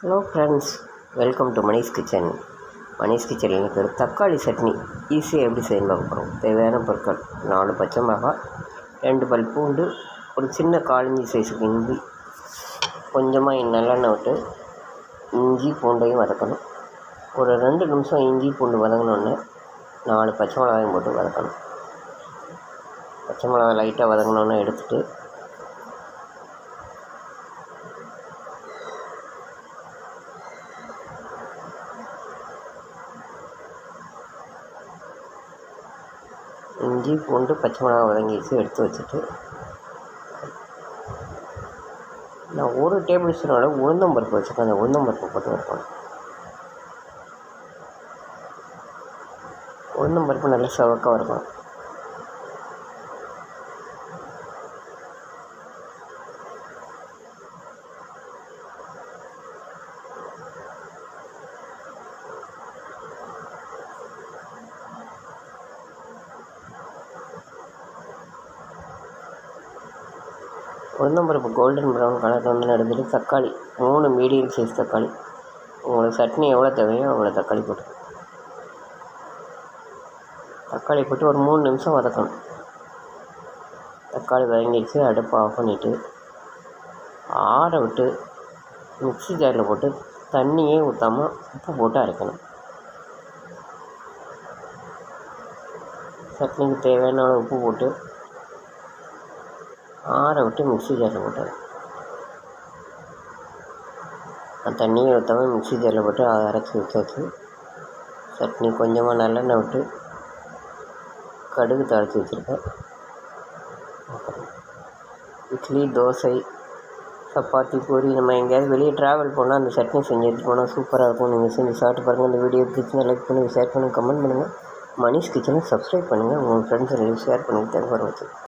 Hello friends welcome to Manish kitchen Manish கிச்சனில் எனக்கு ஒரு தக்காளி சட்னி. ஈஸியாக எப்படி செய்யணும் பார்க்க போகிறோம் தேவையான பொருட்கள் நாலு பச்சை மிளகாய் ரெண்டு பல் பூண்டு ஒரு சின்ன காலிஞ்சி சைஸுக்கு இஞ்சி கொஞ்சமாக நல்லெண்ணெய் விட்டு இஞ்சி பூண்டையும் வதக்கணும். ஒரு ரெண்டு நிமிஷம் இஞ்சி பூண்டு வதங்கினோடனே நாலு பச்சை மிளகாயும் போட்டு வதக்கணும். பச்சை மிளகாய் லைட்டாக வதங்கினோன்னே எடுத்துட்டு இஞ்சி பூண்டு பச்சை மிளகா வதங்கி வச்சு எடுத்து வச்சுட்டு நான் ஒரு டேபிள் ஸ்பூனோட உளுந்தம் பருப்பு வச்சுருக்கேன். அந்த உளுந்தம் பருப்பு போட்டு வைப்பேன் உளுந்தம் பருப்பு நல்லா செவக்காக இருக்கும். உளுந்தம்பருப்பு கோல்டன் ப்ரௌன் கலர் வந்து எடுத்துட்டு தக்காளி மூணு மீடியம் சைஸ் தக்காளி. உங்களுக்கு சட்னி எவ்வளோ தேவையோ அவ்வளோ தக்காளி போட்டு தக்காளி போட்டு ஒரு மூணு நிமிஷம் வதக்கணும். தக்காளி வதங்கிடுச்சு அடுப்பை ஆஃப் பண்ணிவிட்டு ஆற விட்டு மிக்ஸி ஜாரில் போட்டு தண்ணியே ஊற்றாமல் உப்பு போட்டு அரைக்கணும். சட்னிக்கு தேவையான அளவு உப்பு போட்டு ஆற விட்டு மிக்ஸி ஜாரில் போட்டு தண்ணியை ஊற்றாம மிக்ஸி ஜாரில் போட்டு அதை அரைச்சி ஊற்றாச்சு சட்னி கொஞ்சமாக நல்லெண்ணெய் விட்டு கடுகு தாளித்து வச்சுருக்கேன். இட்லி தோசை சப்பாத்தி பூரி நம்ம எங்கேயாவது வெளியே ட்ராவல் போனால் அந்த சட்னி செஞ்சு எடுத்துட்டு போனால் சூப்பராக இருக்கும். நீங்கள் செஞ்சு சாப்பிட்டு பாருங்கள் இந்த வீடியோ பிடிச்சிருந்தா லைக் பண்ணுங்கள் ஷேர் பண்ணுங்கள் கமெண்ட் பண்ணுங்கள் மணிஷ் கிச்சனை சப்ஸ்கிரைப் பண்ணுங்கள் உங்கள் ஃப்ரெண்ட்ஸ் ஷேர் பண்ணுங்கள் தேங்க் ஃபார்